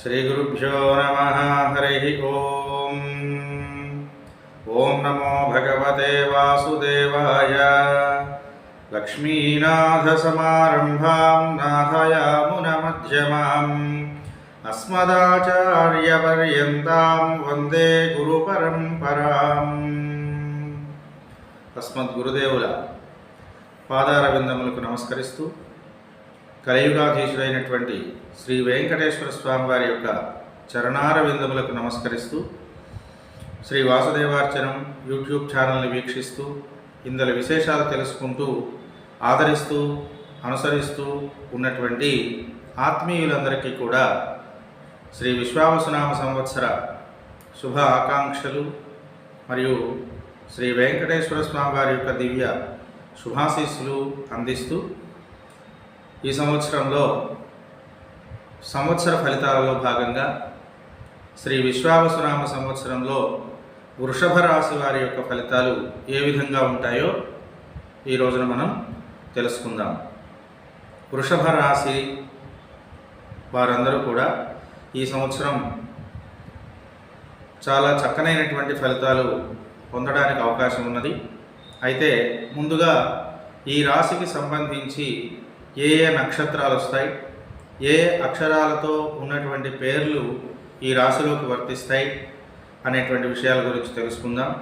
श्रीगुरुभ्यो नमः हरिः ॐ ॐ नमो भगवते वासुदेवाय लक्ष्मीनाथसमारम्भां नाथयामुनमध्यमाम् अस्मदाचार्यपर्यन्तां वन्दे గురుపరంపరాం తస్మద్గురుదేవుల పాదార విందములకు నమస్కరిస్తూ కలియుగాధీశుడైనటువంటి శ్రీ వెంకటేశ్వర స్వామి వారి యొక్క చరణార విందములకు నమస్కరిస్తూ శ్రీ వాసుదేవార్చనం యూట్యూబ్ ఛానల్ని వీక్షిస్తూ ఇందులో విశేషాలు తెలుసుకుంటూ ఆదరిస్తూ అనుసరిస్తూ ఉన్నటువంటి ఆత్మీయులందరికీ కూడా శ్రీ విశ్వావసునామ సంవత్సర శుభ ఆకాంక్షలు మరియు శ్రీ వెంకటేశ్వర స్వామి వారి యొక్క దివ్య శుభాశీస్సులు అందిస్తూ ఈ సంవత్సరంలో సంవత్సర ఫలితాలలో భాగంగా శ్రీ విశ్వావసునామ సంవత్సరంలో వృషభ రాశి వారి యొక్క ఫలితాలు ఏ విధంగా ఉంటాయో ఈ రోజున మనం తెలుసుకుందాం. వృషభ రాశి వారందరూ కూడా ఈ సంవత్సరం చాలా చక్కనైనటువంటి ఫలితాలు పొందడానికి అవకాశం ఉన్నది. అయితే ముందుగా ఈ రాశికి సంబంధించి ఏ ఏ నక్షత్రాలు వస్తాయి ఏ అక్షరాలతో ఉన్నటువంటి పేర్లు ఈ రాశిలోకి వర్తిస్తాయి అనేటువంటి విషయాల గురించి తెలుసుకుందాం.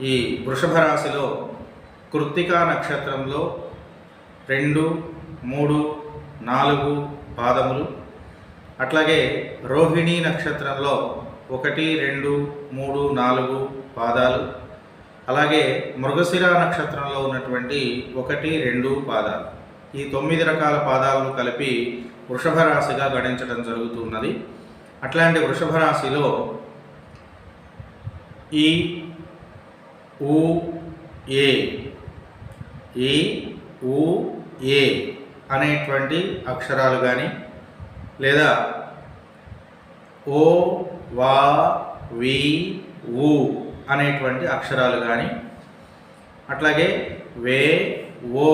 ఈ వృషభ రాశిలో కృత్తికా నక్షత్రంలో రెండు మూడు నాలుగు పాదములు. అట్లాగే రోహిణీ నక్షత్రంలో ఒకటి రెండు మూడు నాలుగు పాదాలు. అలాగే మృగశిర నక్షత్రంలో ఉన్నటువంటి ఒకటి రెండు పాదాలు. ఈ తొమ్మిది రకాల పాదాలను కలిపి వృషభ రాశిగా గణించడం జరుగుతున్నది. అట్లాంటి వృషభ రాశిలో ఈ ఊ ఏ ఈ ఊ ఏ అనేటువంటి అక్షరాలు కానీ లేదా ఓ వా వి ఊ అనేటువంటి అక్షరాలు కానీ అట్లాగే వే ఓ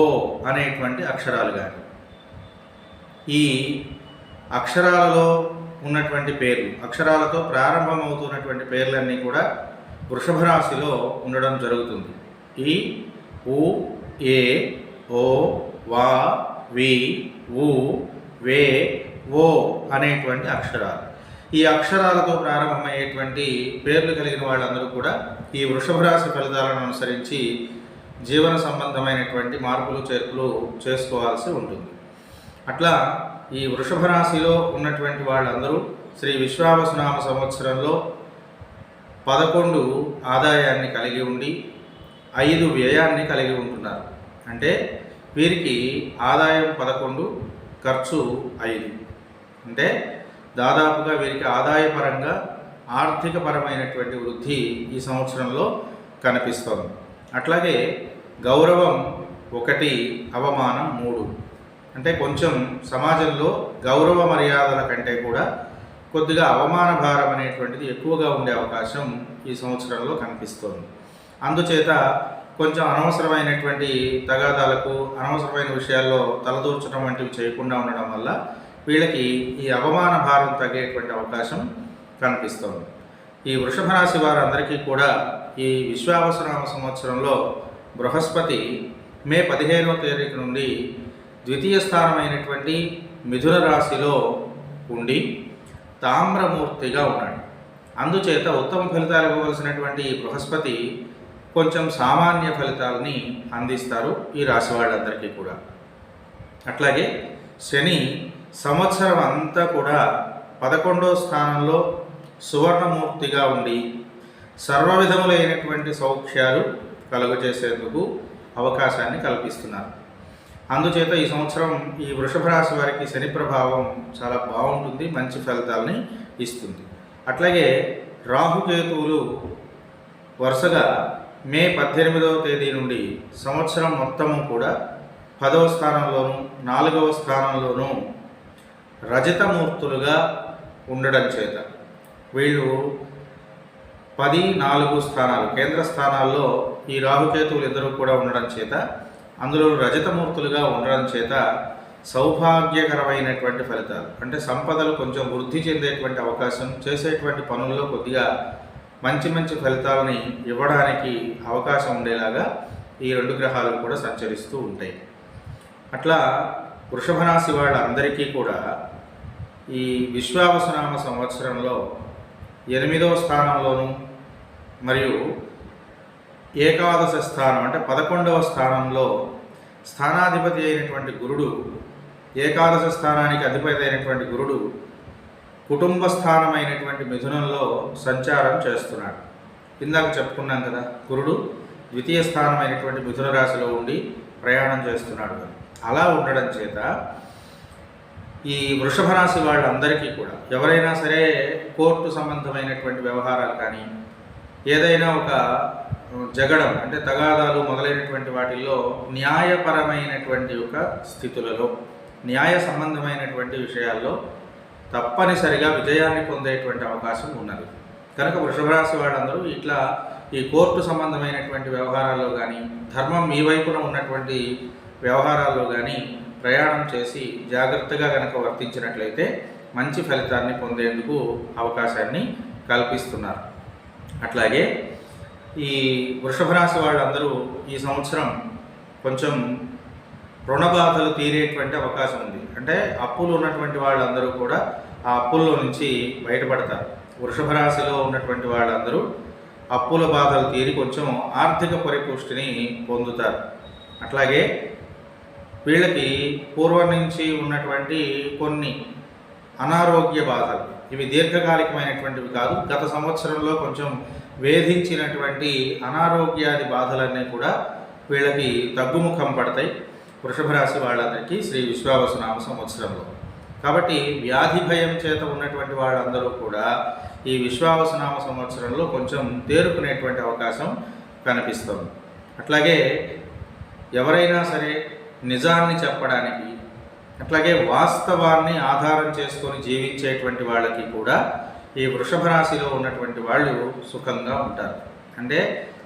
అనేటువంటి అక్షరాలు కానీ ఈ అక్షరాలలో ఉన్నటువంటి పేర్లు అక్షరాలతో ప్రారంభమవుతున్నటువంటి పేర్లన్నీ కూడా వృషభ రాశిలో ఉండడం జరుగుతుంది. ఈ ఉ ఏ ఓ వా వి ఊ వే ఓ అనేటువంటి అక్షరాలు. ఈ అక్షరాలతో ప్రారంభమయ్యేటువంటి పేర్లు కలిగిన వాళ్ళందరూ కూడా ఈ వృషభ రాశి ఫలితాలను అనుసరించి జీవన సంబంధమైనటువంటి మార్పులు చేర్పులు చేసుకోవాల్సి ఉంటుంది. అట్లా ఈ వృషభ రాశిలో ఉన్నటువంటి వాళ్ళందరూ శ్రీ విశ్వావసునామ సంవత్సరంలో పదకొండు ఆదాయాన్ని కలిగి ఉండి ఐదు వ్యయాన్ని కలిగి ఉంటున్నారు. అంటే వీరికి ఆదాయం పదకొండు ఖర్చు ఐదు. అంటే దాదాపుగా వీరికి ఆదాయపరంగా ఆర్థికపరమైనటువంటి వృద్ధి ఈ సంవత్సరంలో కనిపిస్తోంది. అట్లాగే గౌరవం ఒకటి అవమానం మూడు. అంటే కొంచెం సమాజంలో గౌరవ మర్యాదల కంటే కూడా కొద్దిగా అవమాన భారం అనేటువంటిది ఎక్కువగా ఉండే అవకాశం ఈ సంవత్సరంలో కనిపిస్తోంది. అందుచేత కొంచెం అనవసరమైనటువంటి తగాదాలకు అనవసరమైన విషయాల్లో తలదూర్చడం వంటివి చేయకుండా ఉండడం వల్ల వీళ్ళకి ఈ అవమాన భారం తగ్గేటువంటి అవకాశం కనిపిస్తోంది. ఈ వృషభ రాశి వారందరికీ కూడా ఈ విశ్వావసరామ సంవత్సరంలో బృహస్పతి మే పదిహేనవ తేదీ నుండి ద్వితీయ స్థానమైనటువంటి మిథున రాశిలో ఉండి తామ్రమూర్తిగా ఉన్నాడు. అందుచేత ఉత్తమ ఫలితాలు ఇవ్వవలసినటువంటి ఈ బృహస్పతి కొంచెం సామాన్య ఫలితాలని అందిస్తారు ఈ రాశి వాళ్ళందరికీ కూడా. అట్లాగే శని సంవత్సరం అంతా కూడా పదకొండో స్థానంలో సువర్ణమూర్తిగా ఉండి సర్వవిధములైనటువంటి సౌఖ్యాలు కలుగజేసేందుకు అవకాశాన్ని కల్పిస్తున్నారు. అందుచేత ఈ సంవత్సరం ఈ వృషభ రాశి వారికి శని ప్రభావం చాలా బాగుంటుంది మంచి ఫలితాలని ఇస్తుంది. అట్లాగే రాహుకేతువులు వరుసగా మే పద్దెనిమిదవ తేదీ నుండి సంవత్సరం మొత్తము కూడా పదవ స్థానంలోనూ నాలుగవ స్థానంలోనూ రజతమూర్తులుగా ఉండడం చేత వీళ్ళు పది నాలుగు స్థానాలు. కేంద్ర స్థానాల్లో ఈ రాహుకేతువులు ఇద్దరు కూడా ఉండడం చేత అందులో రజతమూర్తులుగా ఉండడం చేత సౌభాగ్యకరమైనటువంటి ఫలితాలు. అంటే సంపదలు కొంచెం వృద్ధి చెందేటువంటి అవకాశం చేసేటువంటి పనుల్లో కొద్దిగా మంచి మంచి ఫలితాలని ఇవ్వడానికి అవకాశం ఉండేలాగా ఈ రెండు గ్రహాలు కూడా సంచరిస్తూ ఉంటాయి. అట్లా వృషభ రాశి వాళ్ళందరికీ కూడా ఈ విశ్వావసనామ సంవత్సరంలో ఎనిమిదవ స్థానంలోను మరియు ఏకాదశ స్థానం అంటే పదకొండవ స్థానంలో స్థానాధిపతి అయినటువంటి గురుడు ఏకాదశ స్థానానికి అధిపతి అయినటువంటి గురుడు కుటుంబ స్థానమైనటువంటి మిథునంలో సంచారం చేస్తున్నాడు. ఇందాక చెప్పుకున్నాం కదా గురుడు ద్వితీయ స్థానమైనటువంటి మిథున రాశిలో ఉండి ప్రయాణం చేస్తున్నాడు అలా ఉండడం చేత ఈ వృషభ రాశి వాళ్ళందరికీ కూడా ఎవరైనా సరే కోర్టు సంబంధమైనటువంటి వ్యవహారాలు కానీ ఏదైనా ఒక జగడం అంటే తగాదాలు మొదలైనటువంటి వాటిల్లో న్యాయపరమైనటువంటి ఒక స్థితులలో న్యాయ సంబంధమైనటువంటి విషయాల్లో తప్పనిసరిగా విజయాన్ని పొందేటువంటి అవకాశం ఉన్నది. కనుక వృషభ రాశి వాళ్ళందరూ ఇట్లా ఈ కోర్టు సంబంధమైనటువంటి వ్యవహారాల్లో కానీ ధర్మం మీ వైపున ఉన్నటువంటి వ్యవహారాల్లో కానీ ప్రయాణం చేసి జాగ్రత్తగా కనుక వర్తించినట్లయితే మంచి ఫలితాన్ని పొందేందుకు అవకాశాన్ని కల్పిస్తున్నారు. అట్లాగే ఈ వృషభ రాశి వాళ్ళందరూ ఈ సంవత్సరం కొంచెం రుణబాధలు తీరేటువంటి అవకాశం ఉంది. అంటే అప్పులు ఉన్నటువంటి వాళ్ళందరూ కూడా ఆ అప్పుల్లో నుంచి బయటపడతారు. వృషభ రాశిలో ఉన్నటువంటి వాళ్ళందరూ అప్పుల బాధలు తీరి కొంచెం ఆర్థిక పరిపుష్టిని పొందుతారు. అట్లాగే వీళ్ళకి పూర్వం నుంచి ఉన్నటువంటి కొన్ని అనారోగ్య బాధలు. ఇవి దీర్ఘకాలికమైనటువంటివి కాదు. గత సంవత్సరంలో కొంచెం వేధించినటువంటి అనారోగ్యాది బాధలన్నీ కూడా వీళ్ళకి తగ్గుముఖం పడతాయి. వృషభ రాశి వాళ్ళందరికీ శ్రీ విశ్వావసనామ సంవత్సరంలో. కాబట్టి వ్యాధి భయం చేత ఉన్నటువంటి వాళ్ళందరూ కూడా ఈ విశ్వావసనామ సంవత్సరంలో కొంచెం తేరుకునేటువంటి అవకాశం కనిపిస్తుంది. అట్లాగే ఎవరైనా సరే నిజాన్ని చెప్పడానికి అట్లాగే వాస్తవాన్ని ఆధారం చేసుకొని జీవించేటువంటి వాళ్ళకి కూడా ఈ వృషభ రాశిలో ఉన్నటువంటి వాళ్ళు సుఖంగా ఉంటారు. అంటే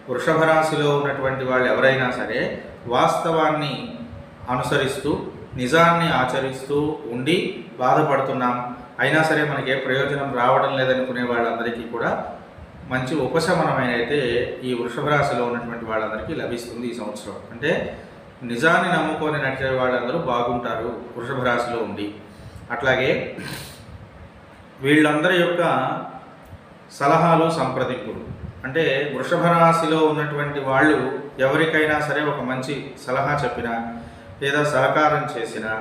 వృషభ రాశిలో ఉన్నటువంటి వాళ్ళు ఎవరైనా సరే వాస్తవాన్ని అనుసరిస్తూ నిజాన్ని ఆచరిస్తూ ఉండి బాధపడుతున్నాం అయినా సరే మనకి ఏ ప్రయోజనం రావడం లేదనుకునే వాళ్ళందరికీ కూడా మంచి ఉపశమనమైన అయితే ఈ వృషభ రాశిలో ఉన్నటువంటి వాళ్ళందరికీ లభిస్తుంది ఈ సంవత్సరం. అంటే నిజాన్ని నమ్ముకొని నడిచే వాళ్ళందరూ బాగుంటారు వృషభ రాశిలో ఉండి. అట్లాగే వీళ్ళందరి యొక్క సలహాలు సంప్రదింపులు. అంటే వృషభ రాశిలో ఉన్నటువంటి వాళ్ళు ఎవరికైనా సరే ఒక మంచి సలహా చెప్పినా లేదా సహకారం చేసినా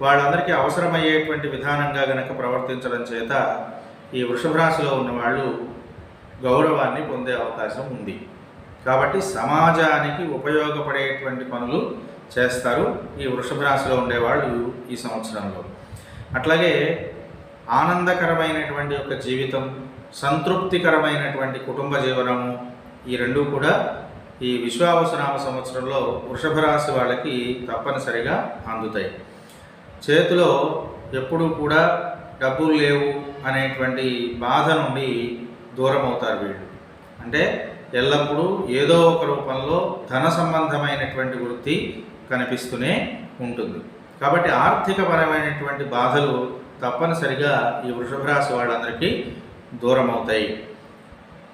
వాళ్ళందరికీ అవసరమయ్యేటువంటి విధానంగా గనక ప్రవర్తించడం చేత ఈ వృషభ రాశిలో ఉన్న వాళ్ళు గౌరవాన్ని పొందే అవకాశం ఉంది. కాబట్టి సమాజానికి ఉపయోగపడేటువంటి పనులు చేస్తారు ఈ వృషభ రాశిలో ఉండేవాళ్ళు ఈ సంవత్సరంలో. అట్లాగే ఆనందకరమైనటువంటి యొక్క జీవితం సంతృప్తికరమైనటువంటి కుటుంబ జీవనము ఈ రెండూ కూడా ఈ విశ్వావసనామ సంవత్సరంలో వృషభ రాశి వాళ్ళకి తప్పనిసరిగా అందుతాయి. చేతిలో ఎప్పుడూ కూడా డబ్బులు లేవు అనేటువంటి బాధ నుండి దూరం అవుతారు వీళ్ళు. అంటే ఎల్లప్పుడూ ఏదో ఒక రూపంలో ధన సంబంధమైనటువంటి వృత్తి కనిపిస్తూనే ఉంటుంది. కాబట్టి ఆర్థికపరమైనటువంటి బాధలు తప్పనిసరిగా ఈ వృషభ రాశి వాళ్ళందరికీ దూరం అవుతాయి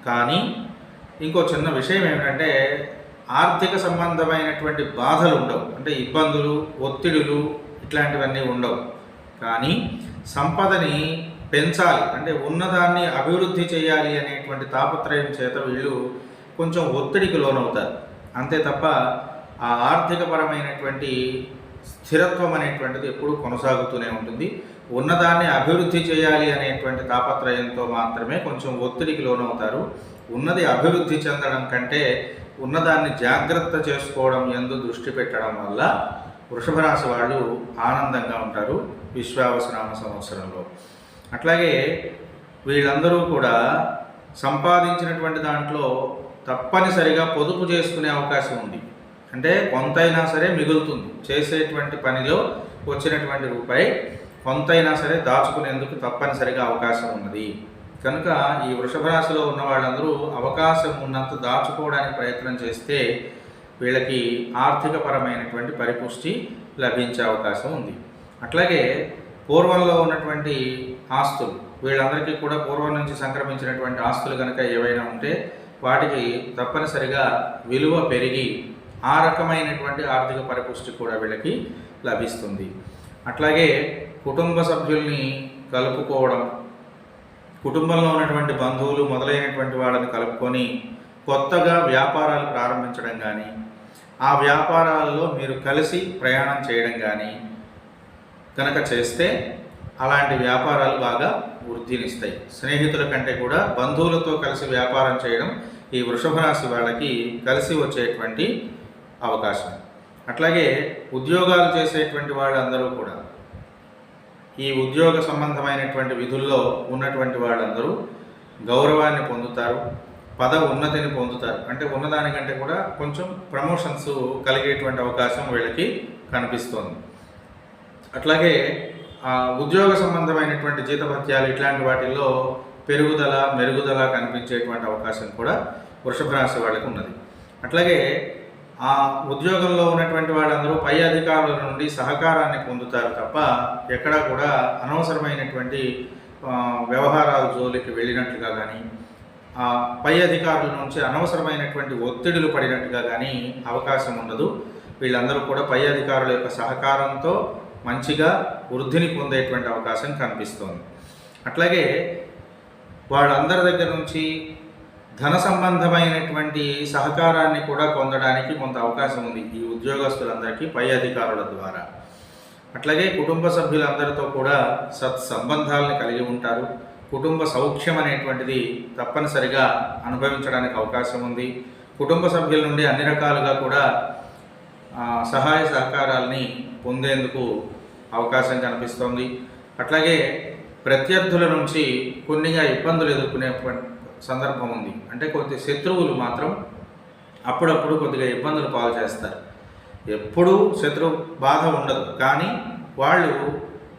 కానీ ఇంకో చిన్న విషయం ఏమిటంటే ఆర్థిక సంబంధమైనటువంటి బాధలు ఉండవు. అంటే ఇబ్బందులు ఒత్తిడులు ఇట్లాంటివన్నీ ఉండవు. కానీ సంపదని పెంచాలి. అంటే ఉన్నదాన్ని అభివృద్ధి చేయాలి అనేటువంటి తాపత్రయం చేత వీళ్ళు కొంచెం ఒత్తిడికి లోనవుతారు. అంతే తప్ప ఆ ఆర్థికపరమైనటువంటి స్థిరత్వం అనేటువంటిది ఎప్పుడూ కొనసాగుతూనే ఉంటుంది. ఉన్నదాన్ని అభివృద్ధి చేయాలి అనేటువంటి తాపత్రయంతో మాత్రమే కొంచెం ఒత్తిడికి లోనవుతారు. ఉన్నది అభివృద్ధి చెందడం కంటే ఉన్నదాన్ని జాగ్రత్త చేసుకోవడం ఎందు దృష్టి పెట్టడం వల్ల వృషభ రాశి వాళ్ళు ఆనందంగా ఉంటారు విశ్వావసనామ సంవత్సరంలో. అట్లాగే వీళ్ళందరూ కూడా సంపాదించినటువంటి దాంట్లో తప్పనిసరిగా పొదుపు చేసుకునే అవకాశం ఉంది. అంటే కొంతైనా సరే మిగులుతుంది. చేసేటువంటి పనిలో వచ్చినటువంటి రూపాయి కొంతైనా సరే దాచుకునేందుకు తప్పనిసరిగా అవకాశం ఉన్నది. కనుక ఈ వృషభ రాశిలో ఉన్న వాళ్ళందరూ అవకాశం ఉన్నంత దాచుకోవడానికి ప్రయత్నం చేస్తే వీళ్ళకి ఆర్థికపరమైనటువంటి పరిపుష్టి లభించే అవకాశం ఉంది. అట్లాగే పూర్వంలో ఉన్నటువంటి ఆస్తులు వీళ్ళందరికీ కూడా పూర్వం నుంచి సంక్రమించినటువంటి ఆస్తులు కనుక ఏవైనా ఉంటే వాటికి తప్పనిసరిగా విలువ పెరిగి ఆ రకమైనటువంటి ఆర్థిక పరిపుష్టి కూడా వీళ్ళకి లభిస్తుంది. అట్లాగే కుటుంబ సభ్యుల్ని కలుపుకోవడం కుటుంబంలో ఉన్నటువంటి బంధువులు మొదలైనటువంటి వాళ్ళని కలుపుకొని కొత్తగా వ్యాపారాలు ప్రారంభించడం కానీ ఆ వ్యాపారాల్లో మీరు కలిసి ప్రయాణం చేయడం కానీ కనుక చేస్తే అలాంటి వ్యాపారాలు బాగా వృద్ధినిస్తాయి. స్నేహితుల కంటే కూడా బంధువులతో కలిసి వ్యాపారం చేయడం ఈ వృషభ రాశి వాళ్ళకి కలిసి వచ్చేటువంటి అవకాశం. అట్లాగే ఉద్యోగాలు చేసేటువంటి వాళ్ళందరూ కూడా ఈ ఉద్యోగ సంబంధమైనటువంటి విధుల్లో ఉన్నటువంటి వాళ్ళందరూ గౌరవాన్ని పొందుతారు పద ఉన్నతిని పొందుతారు. అంటే ఉన్నదానికంటే కూడా కొంచెం ప్రమోషన్స్ కలిగేటువంటి అవకాశం వీళ్ళకి కనిపిస్తోంది. అట్లాగే ఉద్యోగ సంబంధమైనటువంటి జీతభత్యాలు ఇట్లాంటి వాటిల్లో పెరుగుదల మెరుగుదల కనిపించేటువంటి అవకాశం కూడా వృషభ రాశి వాళ్ళకి ఉన్నది. అట్లాగే ఆ ఉద్యోగంలో ఉన్నటువంటి వాళ్ళందరూ పై అధికారుల నుండి సహకారాన్ని పొందుతారు తప్ప ఎక్కడా కూడా అనవసరమైనటువంటి వ్యవహారాల జోలికి వెళ్ళినట్లుగా కానీ ఆ పై అధికారుల నుంచి అనవసరమైనటువంటి ఒత్తిడులు పడినట్టుగా కానీ అవకాశం ఉండదు. వీళ్ళందరూ కూడా పై అధికారుల యొక్క సహకారంతో మంచిగా వృద్ధిని పొందేటువంటి అవకాశం కనిపిస్తోంది. అట్లాగే వాళ్ళందరి దగ్గర నుంచి ధన సంబంధమైనటువంటి సహకారాన్ని కూడా పొందడానికి కొంత అవకాశం ఉంది ఈ ఉద్యోగస్తులందరికీ పై అధికారుల ద్వారా. అట్లాగే కుటుంబ సభ్యులందరితో కూడా సత్సంబంధాలను కలిగి ఉంటారు. కుటుంబ సౌఖ్యం అనేటువంటిది తప్పనిసరిగా అనుభవించడానికి అవకాశం ఉంది. కుటుంబ సభ్యుల నుండి అన్ని రకాలుగా కూడా సహాయ సహకారాలని పొందేందుకు అవకాశం కనిపిస్తోంది. అట్లాగే ప్రత్యర్థుల నుంచి కొన్నిగా ఇబ్బందులు ఎదుర్కొనే సందర్భం ఉంది. అంటే కొద్ది శత్రువులు మాత్రం అప్పుడప్పుడు కొద్దిగా ఇబ్బందులు పాలు చేస్తారు. ఎప్పుడూ శత్రు బాధ ఉండదు. కానీ వాళ్ళు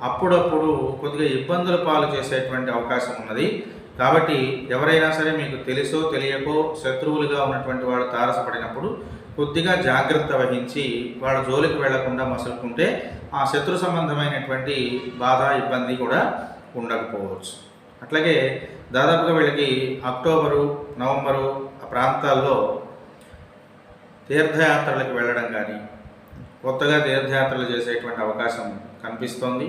అప్పుడప్పుడు కొద్దిగా ఇబ్బందులు పాలు చేసేటువంటి అవకాశం ఉన్నది. కాబట్టి ఎవరైనా సరే మీకు తెలుసో తెలియకో శత్రువులుగా ఉన్నటువంటి వాళ్ళు తారసపడినప్పుడు కొద్దిగా జాగ్రత్త వహించి వాళ్ళ జోలికి వెళ్ళకుండా మసులుకుంటే ఆ శత్రు సంబంధమైనటువంటి బాధ ఇబ్బంది కూడా ఉండకపోవచ్చు. అట్లాగే దాదాపుగా వీళ్ళకి అక్టోబరు నవంబరు ఆ ప్రాంతాల్లో తీర్థయాత్రలకు వెళ్ళడం కానీ కొత్తగా తీర్థయాత్రలు చేసేటువంటి అవకాశం కనిపిస్తోంది.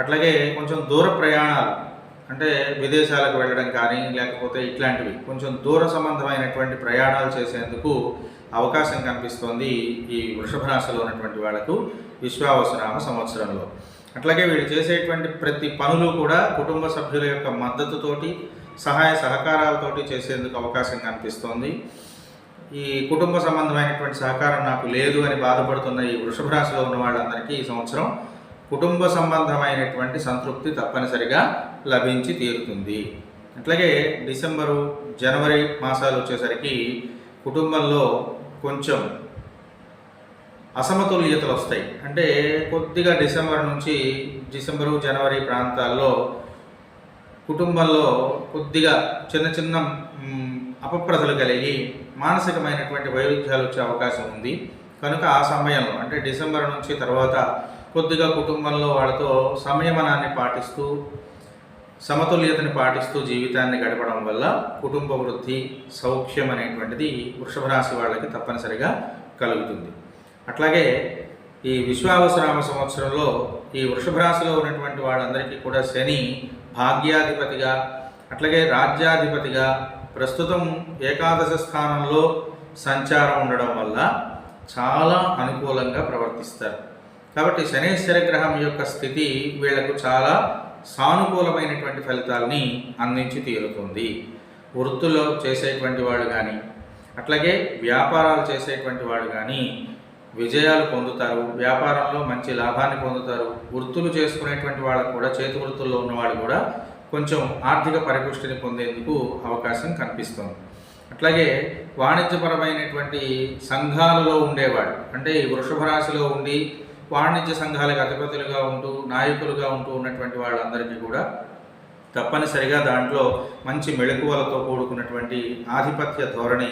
అట్లాగే కొంచెం దూర ప్రయాణాలు అంటే విదేశాలకు వెళ్ళడం కానీ లేకపోతే ఇట్లాంటివి కొంచెం దూర సంబంధమైనటువంటి ప్రయాణాలు చేసేందుకు అవకాశం కనిపిస్తోంది ఈ వృషభ రాశిలో ఉన్నటువంటి వాళ్ళకు విశ్వావసనామ సంవత్సరంలో. అట్లాగే వీళ్ళు చేసేటువంటి ప్రతి పనులు కూడా కుటుంబ సభ్యుల యొక్క మద్దతుతోటి సహాయ సహకారాలతోటి చేసేందుకు అవకాశం కనిపిస్తోంది. ఈ కుటుంబ సంబంధమైనటువంటి సహకారం నాకు లేదు అని బాధపడుతున్న ఈ వృషభ రాశిలో ఉన్న వాళ్ళందరికీ ఈ సంవత్సరం కుటుంబ సంబంధమైనటువంటి సంతృప్తి తప్పనిసరిగా లభించి తీరుతుంది. అట్లాగే డిసెంబరు జనవరి మాసాలు వచ్చేసరికి కుటుంబంలో కొంచెం అసమతుల్యతలు వస్తాయి. అంటే కొద్దిగా డిసెంబర్ నుంచి డిసెంబరు జనవరి ప్రాంతాల్లో కుటుంబంలో కొద్దిగా చిన్న చిన్న అపప్రదలు కలిగి మానసికమైనటువంటి వైరుధ్యాలు వచ్చే అవకాశం ఉంది. కనుక ఆ సమయంలో అంటే డిసెంబర్ నుంచి తర్వాత కొద్దిగా కుటుంబంలో వాళ్ళతో సంయమనాన్ని పాటిస్తూ సమతుల్యతని పాటిస్తూ జీవితాన్ని గడపడం వల్ల కుటుంబ వృద్ధి సౌఖ్యం అనేటువంటిది వృషభ రాశి వాళ్ళకి తప్పనిసరిగా కలుగుతుంది. అట్లాగే ఈ విశ్వావసరామ సంవత్సరంలో ఈ వృషభ రాశిలో ఉన్నటువంటి వాళ్ళందరికీ కూడా శని భాగ్యాధిపతిగా అట్లాగే రాజ్యాధిపతిగా ప్రస్తుతం ఏకాదశ స్థానంలో సంచారం ఉండడం వల్ల చాలా అనుకూలంగా ప్రవర్తిస్తారు. కాబట్టి శనేశ్వర గ్రహం యొక్క స్థితి వీళ్ళకు చాలా సానుకూలమైనటువంటి ఫలితాలని అందించి తీరుతుంది. వృత్తుల్లో చేసేటువంటి వాళ్ళు కానీ అట్లాగే వ్యాపారాలు చేసేటువంటి వాళ్ళు కానీ విజయాలు పొందుతారు వ్యాపారంలో మంచి లాభాన్ని పొందుతారు వృత్తులు చేసుకునేటువంటి వాళ్ళకు కూడా చేతి వృత్తుల్లో ఉన్నవాళ్ళు కూడా కొంచెం ఆర్థిక పరిపుష్టిని పొందేందుకు అవకాశం కనిపిస్తుంది. అట్లాగే వాణిజ్యపరమైనటువంటి సంఘాలలో ఉండేవాడు అంటే ఈ వృషభ రాశిలో ఉండి వాణిజ్య సంఘాలకు అధిపతులుగా ఉంటూ నాయకులుగా ఉంటూ ఉన్నటువంటి వాళ్ళందరికీ కూడా తప్పనిసరిగా దాంట్లో మంచి మెళకువలతో కూడుకున్నటువంటి ఆధిపత్య ధోరణి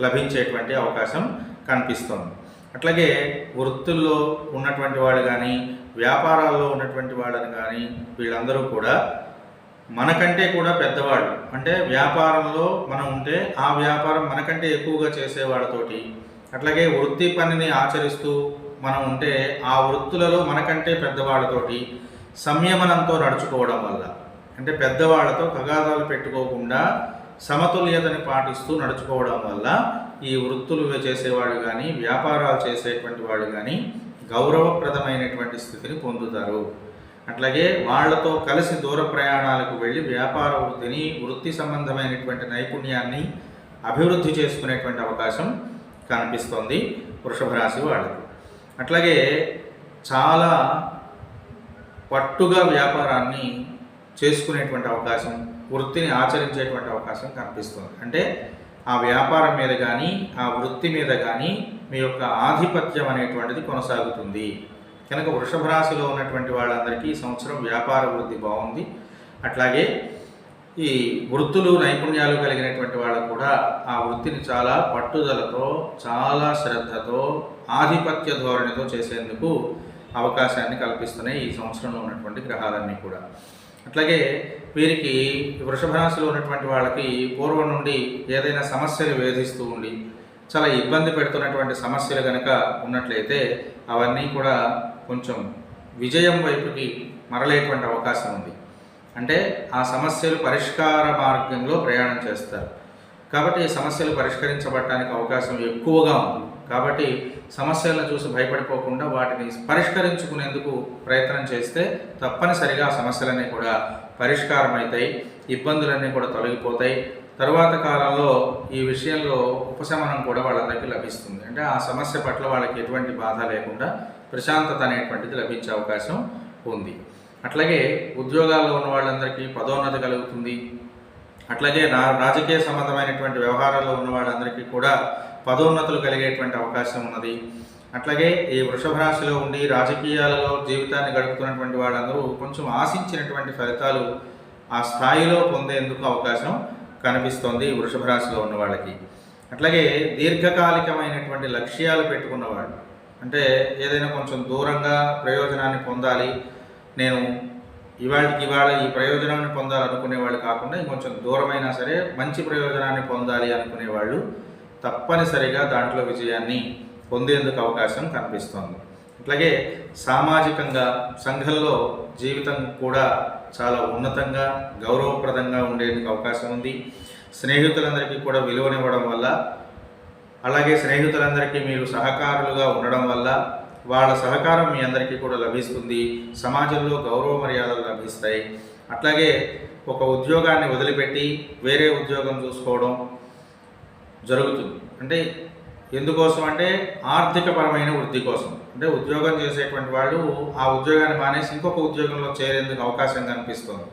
లభించేటువంటి అవకాశం కనిపిస్తుంది. అట్లాగే వృత్తుల్లో ఉన్నటువంటి వాళ్ళు కానీ వ్యాపారాల్లో ఉన్నటువంటి వాళ్ళని కానీ వీళ్ళందరూ కూడా మనకంటే కూడా పెద్దవాళ్ళు. అంటే వ్యాపారంలో మనం ఉంటే ఆ వ్యాపారం మనకంటే ఎక్కువగా చేసే వాళ్ళతోటి అట్లాగే వృత్తి పనిని ఆచరిస్తూ మనం ఉంటే ఆ వృత్తులలో మనకంటే పెద్దవాళ్ళతోటి సంయమనంతో నడుచుకోవడం వల్ల. అంటే పెద్దవాళ్ళతో తగాదాలు పెట్టుకోకుండా సమతుల్యతని పాటిస్తూ నడుచుకోవడం వల్ల ఈ వృత్తులు చేసేవాళ్ళు కానీ వ్యాపారాలు చేసేటువంటి వాళ్ళు కానీ గౌరవప్రదమైనటువంటి స్థితిని పొందుతారు. అట్లాగే వాళ్ళతో కలిసి దూర ప్రయాణాలకు వెళ్ళి వ్యాపార వృత్తిని వృత్తి సంబంధమైనటువంటి నైపుణ్యాన్ని అభివృద్ధి చేసుకునేటువంటి అవకాశం కనిపిస్తోంది వృషభ రాశి వాళ్ళకి. అట్లాగే చాలా పట్టుగా వ్యాపారాన్ని చేసుకునేటువంటి అవకాశం వృత్తిని ఆచరించేటువంటి అవకాశం కనిపిస్తుంది. అంటే ఆ వ్యాపారం మీద కానీ ఆ వృత్తి మీద కానీ మీ యొక్క ఆధిపత్యం అనేటువంటిది కొనసాగుతుంది. కనుక వృషభ రాశిలో ఉన్నటువంటి వాళ్ళందరికీ ఈ సంవత్సరం వ్యాపార వృద్ధి బాగుంది. అట్లాగే ఈ వృత్తులు నైపుణ్యాలు కలిగినటువంటి వాళ్ళు కూడా ఆ వృత్తిని చాలా పట్టుదలతో చాలా శ్రద్ధతో ఆధిపత్య ధోరణితో చేసేందుకు అవకాశాన్ని కల్పిస్తున్నాయి ఈ సంవత్సరంలో ఉన్నటువంటి గ్రహాలన్నీ కూడా. అట్లాగే వీరికి వృషభ రాశిలో ఉన్నటువంటి వాళ్ళకి పూర్వం నుండి ఏదైనా సమస్యలు వేధిస్తూ ఉండి చాలా ఇబ్బంది పెడుతున్నటువంటి సమస్యలు కనుక ఉన్నట్లయితే అవన్నీ కూడా కొంచెం విజయం వైపుకి మరలేటువంటి అవకాశం ఉంది. అంటే ఆ సమస్యలు పరిష్కార మార్గంలో ప్రయాణం చేస్తారు. కాబట్టి ఈ సమస్యలు పరిష్కరించబడటానికి అవకాశం ఎక్కువగా ఉంది. కాబట్టి సమస్యలను చూసి భయపడిపోకుండా వాటిని పరిష్కరించుకునేందుకు ప్రయత్నం చేస్తే తప్పనిసరిగా సమస్యలన్నీ కూడా పరిష్కారం అవుతాయి ఇబ్బందులన్నీ కూడా తొలగిపోతాయి. తరువాత కాలంలో ఈ విషయంలో ఉపశమనం కూడా వాళ్ళందరికీ లభిస్తుంది. అంటే ఆ సమస్య పట్ల వాళ్ళకి ఎటువంటి బాధ లేకుండా ప్రశాంతత అనేటువంటిది లభించే అవకాశం ఉంది. అట్లాగే ఉద్యోగాల్లో ఉన్న వాళ్ళందరికీ పదోన్నతి కలుగుతుంది. అట్లాగే రా రాజకీయ సంబంధమైనటువంటి వ్యవహారాల్లో ఉన్న వాళ్ళందరికీ కూడా పదోన్నతులు కలిగేటువంటి అవకాశం ఉన్నది. అట్లాగే ఈ వృషభ రాశిలో ఉండి రాజకీయాలలో జీవితాన్ని గడుపుతున్నటువంటి వాళ్ళందరూ కొంచెం ఆశించినటువంటి ఫలితాలు ఆ స్థాయిలో పొందేందుకు అవకాశం కనిపిస్తోంది వృషభ రాశిలో ఉన్న వాళ్ళకి. అట్లాగే దీర్ఘకాలికమైనటువంటి లక్ష్యాలు పెట్టుకున్నవాళ్ళు అంటే ఏదైనా కొంచెం దూరంగా ప్రయోజనాన్ని పొందాలి నేను ఇవాళకి ఇవాళ ఈ ప్రయోజనాన్ని పొందాలనుకునే వాళ్ళు కాకుండా ఇంకొంచెం దూరమైనా సరే మంచి ప్రయోజనాన్ని పొందాలి అనుకునే వాళ్ళు తప్పనిసరిగా దాంట్లో విజయాన్ని పొందేందుకు అవకాశం కనిపిస్తుంది. అట్లాగే సామాజికంగా సంఘంలో జీవితం కూడా చాలా ఉన్నతంగా గౌరవప్రదంగా ఉండేందుకు అవకాశం ఉంది. స్నేహితులందరికీ కూడా విలువనివ్వడం వల్ల అలాగే స్నేహితులందరికీ మీరు సహకారులుగా ఉండడం వల్ల వాళ్ళ సహకారం మీ అందరికీ కూడా లభిస్తుంది. సమాజంలో గౌరవ మర్యాదలు లభిస్తాయి. అట్లాగే ఒక ఉద్యోగాన్ని వదిలిపెట్టి వేరే ఉద్యోగం చూసుకోవడం జరుగుతుంది. అంటే ఎందుకోసం అంటే ఆర్థికపరమైన వృద్ధి కోసం. అంటే ఉద్యోగం చేసేటువంటి వాళ్ళు ఆ ఉద్యోగాన్ని మానేసి ఇంకొక ఉద్యోగంలో చేరేందుకు అవకాశం కనిపిస్తుంది.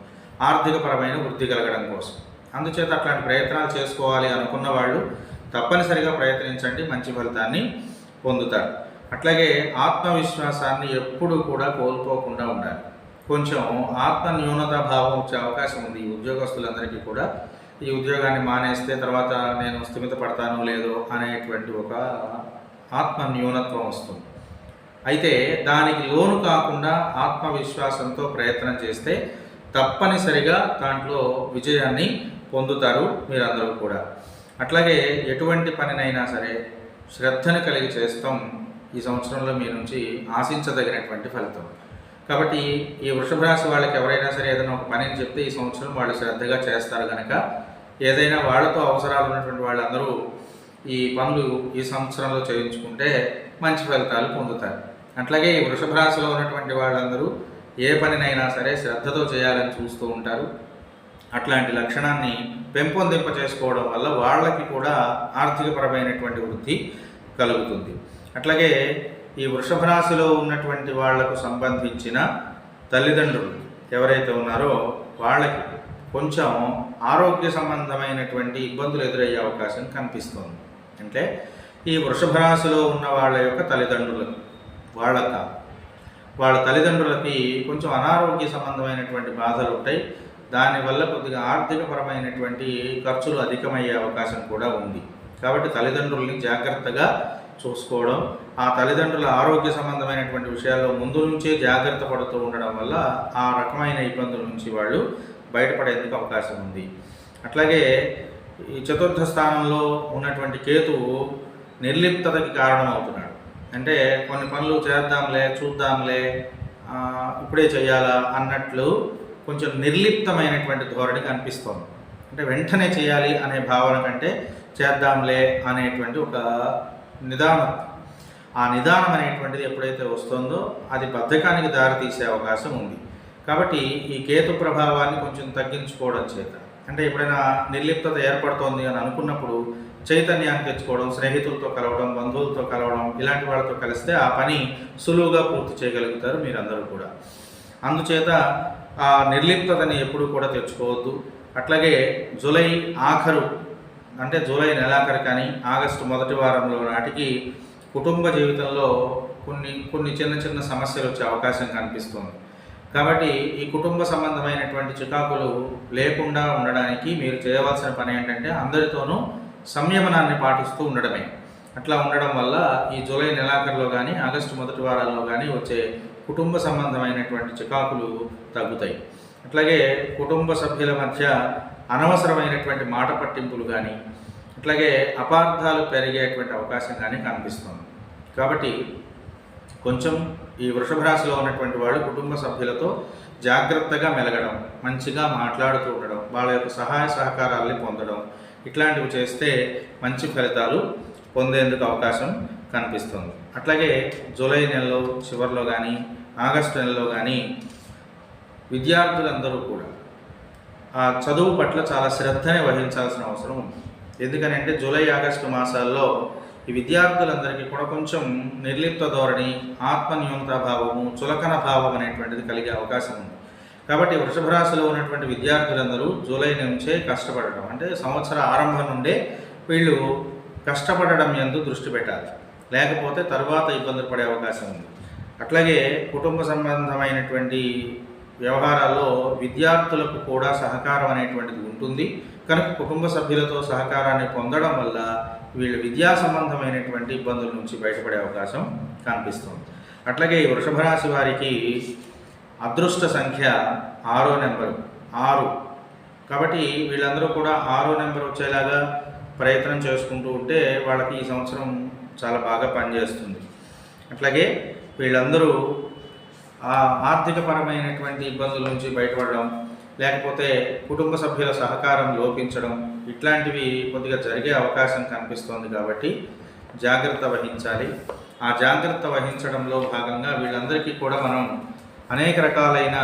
ఆర్థికపరమైన వృద్ధి కలగడం కోసం. అందుచేత అట్లాంటి ప్రయత్నాలు చేసుకోవాలి అనుకున్న వాళ్ళు తప్పనిసరిగా ప్రయత్నించండి. మంచి ఫలితాన్ని పొందుతారు. అట్లాగే ఆత్మవిశ్వాసాన్ని ఎప్పుడు కూడా కోల్పోకుండా ఉండాలి. కొంచెం ఆత్మ న్యూనత భావం వచ్చే అవకాశం ఉంది ఈ ఉద్యోగస్తులందరికీ కూడా. ఈ ఉద్యోగాన్ని మానేస్తే తర్వాత నేను స్థిమిత పడతాను లేదో అనేటువంటి ఒక ఆత్మ న్యూనత్వం వస్తుంది. అయితే దానికి లోను కాకుండా ఆత్మవిశ్వాసంతో ప్రయత్నం చేస్తే తప్పనిసరిగా దాంట్లో విజయాన్ని పొందుతారు మీరందరూ కూడా. అట్లాగే ఎటువంటి పనినైనా సరే శ్రద్ధను కలిగి చేస్తాం. ఈ సంవత్సరంలో మీ నుంచి ఆశించదగినటువంటి ఫలితం. కాబట్టి ఈ వృషభ రాశి వాళ్ళకి ఎవరైనా సరే ఏదైనా ఒక పనిని చెప్తే ఈ సంవత్సరం వాళ్ళు శ్రద్ధగా చేస్తారు కనుక ఏదైనా వాళ్ళతో అవసరాలు ఉన్నటువంటి వాళ్ళందరూ ఈ పనులు ఈ సంవత్సరంలో చేయించుకుంటే మంచి ఫలితాలు పొందుతారు. అట్లాగే ఈ వృషభ రాశిలో ఉన్నటువంటి వాళ్ళందరూ ఏ పనినైనా సరే శ్రద్ధతో చేయాలని చూస్తూ ఉంటారు. అట్లాంటి లక్షణాన్ని పెంపొందింప చేసుకోవడం వల్ల వాళ్ళకి కూడా ఆర్థికపరమైనటువంటి వృద్ధి కలుగుతుంది. అట్లాగే ఈ వృషభ రాశిలో ఉన్నటువంటి వాళ్ళకు సంబంధించిన తల్లిదండ్రులు ఎవరైతే ఉన్నారో వాళ్ళకి కొంచెం ఆరోగ్య సంబంధమైనటువంటి ఇబ్బందులు ఎదురయ్యే అవకాశం కనిపిస్తుంది. అంటే ఈ వృషభ రాశిలో ఉన్న వాళ్ళ యొక్క తల్లిదండ్రులకు వాళ్ళక వాళ్ళ తల్లిదండ్రులకి కొంచెం అనారోగ్య సంబంధమైనటువంటి బాధలు ఉంటాయి. దానివల్ల కొద్దిగా ఆర్థికపరమైనటువంటి ఖర్చులు అధికమయ్యే అవకాశం కూడా ఉంది. కాబట్టి తల్లిదండ్రుల్ని జాగ్రత్తగా చూసుకోవడం ఆ తల్లిదండ్రుల ఆరోగ్య సంబంధమైనటువంటి విషయాల్లో ముందు నుంచే జాగ్రత్త పడుతూ ఉండడం వల్ల ఆ రకమైన ఇబ్బందుల నుంచి వాళ్ళు బయటపడేందుకు అవకాశం ఉంది. అట్లాగే ఈ చతుర్థ స్థానంలో ఉన్నటువంటి కేతువు నిర్లిప్తతకి కారణమవుతున్నాడు. అంటే కొన్ని పనులు చేద్దాంలే చూద్దాంలే ఇప్పుడే చేయాలా అన్నట్లు కొంచెం నిర్లిప్తమైనటువంటి ధోరణి కనిపిస్తోంది. అంటే వెంటనే చేయాలి అనే భావన కంటే చేద్దాంలే అనేటువంటి ఒక నిదానం. ఆ నిదానం అనేటువంటిది ఎప్పుడైతే వస్తుందో అది బద్ధకానికి దారితీసే అవకాశం ఉంది. కాబట్టి ఈ కేతు ప్రభావాన్ని కొంచెం తగ్గించుకోవడం చేత. అంటే ఎప్పుడైనా నిర్లిప్తత ఏర్పడుతోంది అని అనుకున్నప్పుడు చైతన్యాన్ని తెచ్చుకోవడం స్నేహితులతో కలవడం బంధువులతో కలవడం ఇలాంటి వాళ్ళతో కలిస్తే ఆ పని సులువుగా పూర్తి చేయగలుగుతారు మీరందరూ కూడా. అందుచేత ఆ నిర్లిప్తతని ఎప్పుడూ కూడా తెచ్చుకోవద్దు. అట్లాగే జూలై ఆఖరు అంటే జూలై నెలాఖరు కానీ ఆగస్టు మొదటి వారంలో నాటికి కుటుంబ జీవితంలో కొన్ని కొన్ని చిన్న చిన్న సమస్యలు వచ్చే అవకాశం కనిపిస్తుంది. కాబట్టి ఈ కుటుంబ సంబంధమైనటువంటి చికాకులు లేకుండా ఉండడానికి మీరు చేయవలసిన పని ఏంటంటే అందరితోనూ సంయమనాన్ని పాటిస్తూ ఉండడమే. అట్లా ఉండడం వల్ల ఈ జూలై నెలాఖరులో కానీ ఆగస్టు మొదటి వారాల్లో కానీ వచ్చే కుటుంబ సంబంధమైనటువంటి చికాకులు తగ్గుతాయి. అట్లాగే కుటుంబ సభ్యుల మధ్య అనవసరమైనటువంటి మాట పట్టింపులు కానీ అట్లాగే అపార్థాలు పెరిగేటువంటి అవకాశం కానీ కనిపిస్తుంది. కాబట్టి కొంచెం ఈ వృషభ రాశిలో ఉన్నటువంటి వాళ్ళు కుటుంబ సభ్యులతో జాగ్రత్తగా మెలగడం మంచిగా మాట్లాడుతూ ఉండడం వాళ్ళ యొక్క సహాయ సహకారాల్ని పొందడం ఇట్లాంటివి చేస్తే మంచి ఫలితాలు పొందేందుకు అవకాశం కనిపిస్తుంది. అట్లాగే జూలై నెలలో చివరిలో కానీ ఆగస్టు నెలలో కానీ విద్యార్థులందరూ కూడా ఆ చదువు పట్ల చాలా శ్రద్ధని వహించాల్సిన అవసరం ఉంది. ఎందుకనంటే జూలై ఆగస్టు మాసాల్లో ఈ విద్యార్థులందరికీ కూడా కొంచెం నిర్లిప్త ధోరణి ఆత్మన్యూనతా భావము చులకన భావం అనేటువంటిది కలిగే అవకాశం ఉంది. కాబట్టి వృషభ రాశిలో ఉన్నటువంటి విద్యార్థులందరూ జూలై నుంచే కష్టపడటం అంటే సంవత్సర ఆరంభం నుండే వీళ్ళు కష్టపడడం ఎందు దృష్టి పెట్టాలి. లేకపోతే తర్వాత ఇబ్బందులు పడే అవకాశం ఉంది. అట్లాగే కుటుంబ సంబంధమైనటువంటి వ్యవహారాల్లో విద్యార్థులకు కూడా సహకారం అనేటువంటిది ఉంటుంది. కనుక కుటుంబ సభ్యులతో సహకారాన్ని పొందడం వల్ల వీళ్ళు విద్యా సంబంధమైనటువంటి ఇబ్బందుల నుంచి బయటపడే అవకాశం కనిపిస్తుంది. అట్లాగే ఈ వృషభ రాశి వారికి అదృష్ట సంఖ్య ఆరో నెంబరు ఆరు. కాబట్టి వీళ్ళందరూ కూడా ఆరో నెంబర్ వచ్చేలాగా ప్రయత్నం చేసుకుంటూ ఉంటే వాళ్ళకి ఈ సంవత్సరం చాలా బాగా పనిచేస్తుంది. అట్లాగే వీళ్ళందరూ ఆర్థికపరమైనటువంటి ఇబ్బందుల నుంచి బయటపడడం లేకపోతే కుటుంబ సభ్యుల సహకారం లోపించడం ఇట్లాంటివి కొద్దిగా జరిగే అవకాశం కనిపిస్తోంది కాబట్టి జాగ్రత్త వహించాలి. ఆ జాగ్రత్త వహించడంలో భాగంగా వీళ్ళందరికీ కూడా మనం అనేక రకాలైన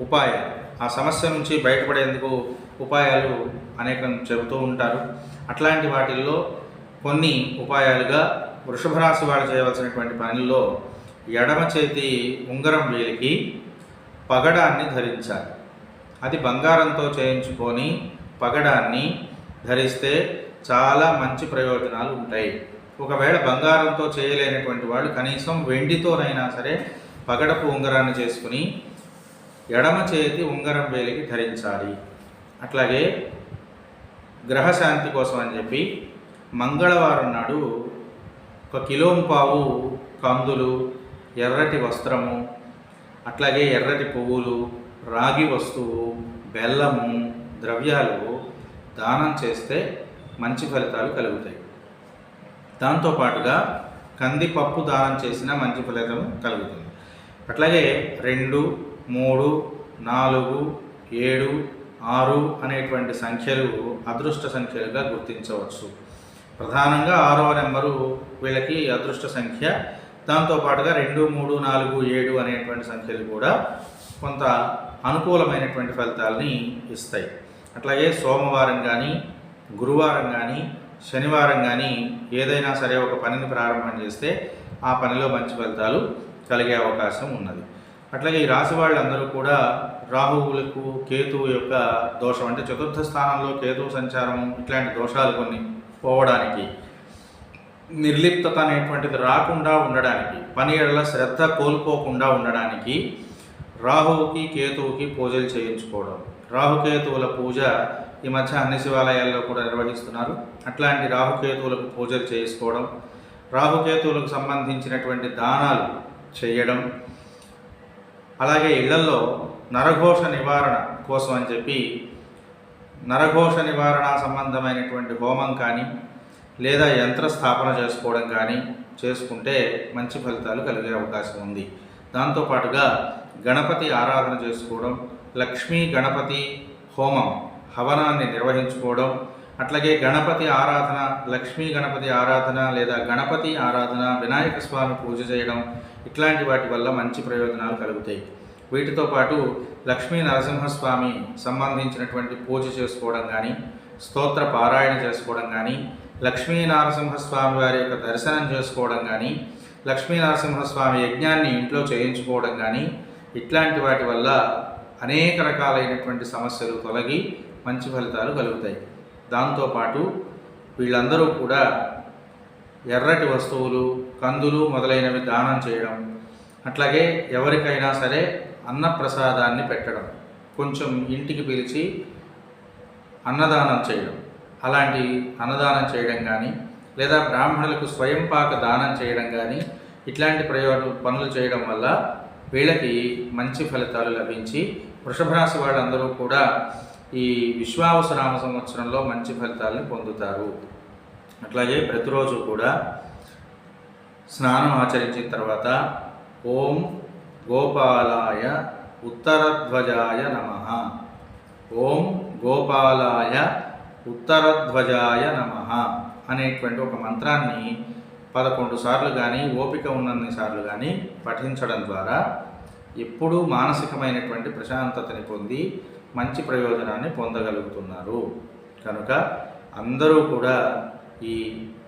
ఉపాయాలు ఆ సమస్య నుంచి బయటపడేందుకు ఉపాయాలు అనేకం చెబుతూ ఉంటారు. అట్లాంటి వాటిల్లో కొన్ని ఉపాయాలుగా వృషభ రాశి వాళ్ళు చేయవలసినటువంటి పనుల్లో ఎడమ చేతి ఉంగరం వేలికి పగడాన్ని ధరించాలి. అది బంగారంతో చేయించుకొని పగడాన్ని ధరిస్తే చాలా మంచి ప్రయోజనాలు ఉంటాయి. ఒకవేళ బంగారంతో చేయలేనటువంటి వాళ్ళు కనీసం వెండితోనైనా సరే పగడపు ఉంగరాన్ని చేసుకుని ఎడమ చేతి ఉంగరం వేలికి ధరించాలి. అట్లాగే గ్రహశాంతి కోసం అని చెప్పి మంగళవారం నాడు ఒక కిలోంపావు కందులు ఎర్రటి వస్త్రము అట్లాగే ఎర్రటి పువ్వులు రాగి వస్తువు బెల్లము ద్రవ్యాలు దానం చేస్తే మంచి ఫలితాలు కలుగుతాయి. దాంతోపాటుగా కందిపప్పు దానం చేసిన మంచి ఫలితం కలుగుతుంది. అట్లాగే రెండు మూడు నాలుగు ఏడు ఆరు అనేటువంటి సంఖ్యలు అదృష్ట సంఖ్యలుగా గుర్తించవచ్చు. ప్రధానంగా ఆరో నెంబరు వీళ్ళకి అదృష్ట సంఖ్య దాంతోపాటుగా రెండు మూడు నాలుగు ఏడు అనేటువంటి సంఖ్యలు కూడా కొంత అనుకూలమైనటువంటి ఫలితాలని ఇస్తాయి. అట్లాగే సోమవారం కానీ గురువారం కానీ శనివారం కానీ ఏదైనా సరే ఒక పనిని ప్రారంభం చేస్తే ఆ పనిలో మంచి ఫలితాలు కలిగే అవకాశం ఉన్నది. అట్లాగే ఈ రాశి వాళ్ళందరూ కూడా రాహువులకు కేతువు యొక్క దోషం అంటే చతుర్థ స్థానంలో కేతువు సంచారం ఇట్లాంటి దోషాలు కొన్ని పోవడానికి నిర్లిప్తత అనేటువంటిది రాకుండా ఉండడానికి పని ఎడల శ్రద్ధ కోల్పోకుండా ఉండడానికి రాహువుకి కేతువుకి పూజలు చేయించుకోవడం. రాహుకేతువుల పూజ ఈ మధ్య అన్ని శివాలయాల్లో కూడా నిర్వహిస్తున్నారు. అట్లాంటి రాహుకేతువులకు పూజలు చేసుకోవడం రాహుకేతువులకు సంబంధించినటువంటి దానాలు చేయడం అలాగే ఇళ్ళలో నరఘోష నివారణ కోసం అని చెప్పి నరఘోష నివారణ సంబంధమైనటువంటి హోమం కానీ లేదా యంత్ర స్థాపన చేసుకోవడం కానీ చేసుకుంటే మంచి ఫలితాలు కలిగే అవకాశం ఉంది. దాంతోపాటుగా గణపతి ఆరాధన చేసుకోవడం లక్ష్మీ గణపతి హోమం హవనాన్ని నిర్వహించుకోవడం అట్లాగే గణపతి ఆరాధన లక్ష్మీ గణపతి ఆరాధన లేదా గణపతి ఆరాధన వినాయక స్వామి పూజ చేయడం ఇట్లాంటి వాటి వల్ల మంచి ప్రయోజనాలు కలుగుతాయి. వీటితో పాటు లక్ష్మీ నరసింహస్వామి సంబంధించినటువంటి పూజ చేసుకోవడం కానీ స్తోత్ర పారాయణ చేసుకోవడం కానీ లక్ష్మీ నరసింహస్వామి వారి యొక్క దర్శనం చేసుకోవడం కానీ లక్ష్మీ నరసింహస్వామి యజ్ఞాన్ని ఇంట్లో చేయించుకోవడం కానీ ఇట్లాంటి వాటి వల్ల అనేక రకాలైనటువంటి సమస్యలు తొలగి మంచి ఫలితాలు కలుగుతాయి. దాంతోపాటు వీళ్ళందరూ కూడా ఎర్రటి వస్తువులు కందులు మొదలైనవి దానం చేయడం అట్లాగే ఎవరికైనా సరే అన్నప్రసాదాన్ని పెట్టడం కొంచెం ఇంటికి పిలిచి అన్నదానం చేయడం. అలాంటి అన్నదానం చేయడం కానీ లేదా బ్రాహ్మణులకు స్వయం పాక దానం చేయడం కానీ ఇట్లాంటి ప్రయోజన పనులు చేయడం వల్ల వీళ్ళకి మంచి ఫలితాలు లభించి వృషభ రాశి వాళ్ళందరూ కూడా ఈ విశ్వావసరామ సంవత్సరంలో మంచి ఫలితాలను పొందుతారు. అట్లాగే ప్రతిరోజు కూడా స్నానం ఆచరించిన తర్వాత ఓం గోపాలాయ ఉత్తరధ్వజాయ నమ. ఓం గోపాలాయ ఉత్తరధ్వజాయ నమ అనేటువంటి ఒక మంత్రాన్ని పదకొండు సార్లు కానీ ఓపిక ఉన్నన్ని సార్లు కానీ పఠించడం ద్వారా ఎప్పుడూ మానసికమైనటువంటి ప్రశాంతతని పొంది మంచి ప్రయోజనాన్ని పొందగలుగుతున్నారు. కనుక అందరూ కూడా ఈ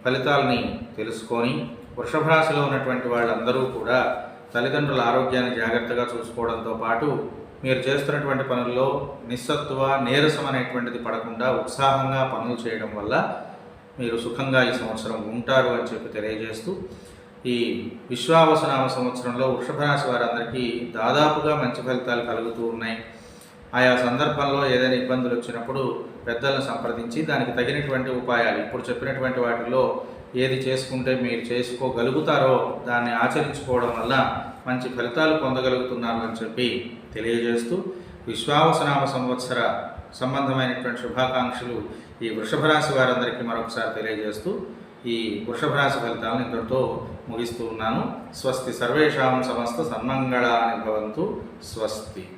ఫలితాలని తెలుసుకొని వృషభ రాశిలో ఉన్నటువంటి వాళ్ళందరూ కూడా తల్లిదండ్రుల ఆరోగ్యాన్ని జాగ్రత్తగా చూసుకోవడంతో పాటు మీరు చేస్తున్నటువంటి పనుల్లో నిస్సత్వ నీరసం అనేటువంటిది పడకుండా ఉత్సాహంగా పనులు చేయడం వల్ల మీరు సుఖంగా ఈ సంవత్సరం ఉంటారు అని చెప్పి తెలియజేస్తూ ఈ విశ్వావసనామ సంవత్సరంలో వృషభ రాశి వారందరికీ దాదాపుగా మంచి ఫలితాలు కలుగుతూ ఉన్నాయి. ఆయా సందర్భంలో ఏదైనా ఇబ్బందులు వచ్చినప్పుడు పెద్దలను సంప్రదించి దానికి తగినటువంటి ఉపాయాలు ఇప్పుడు చెప్పినటువంటి వాటిలో ఏది చేసుకుంటే మీరు చేసుకోగలుగుతారో దాన్ని ఆచరించుకోవడం వల్ల మంచి ఫలితాలు పొందగలుగుతున్నారు అని చెప్పి తెలియజేస్తూ విశ్వావసనామ సంవత్సర సంబంధమైనటువంటి శుభాకాంక్షలు ఈ వృషభ రాశి వారందరికీ మరొకసారి తెలియజేస్తూ ఈ వృషభ రాశి ఫలితాలను ఇంతటితో ముగిస్తూ ఉన్నాను. స్వస్తి సర్వేషాం సమస్త సన్మంగళాని భవంతు. స్వస్తి.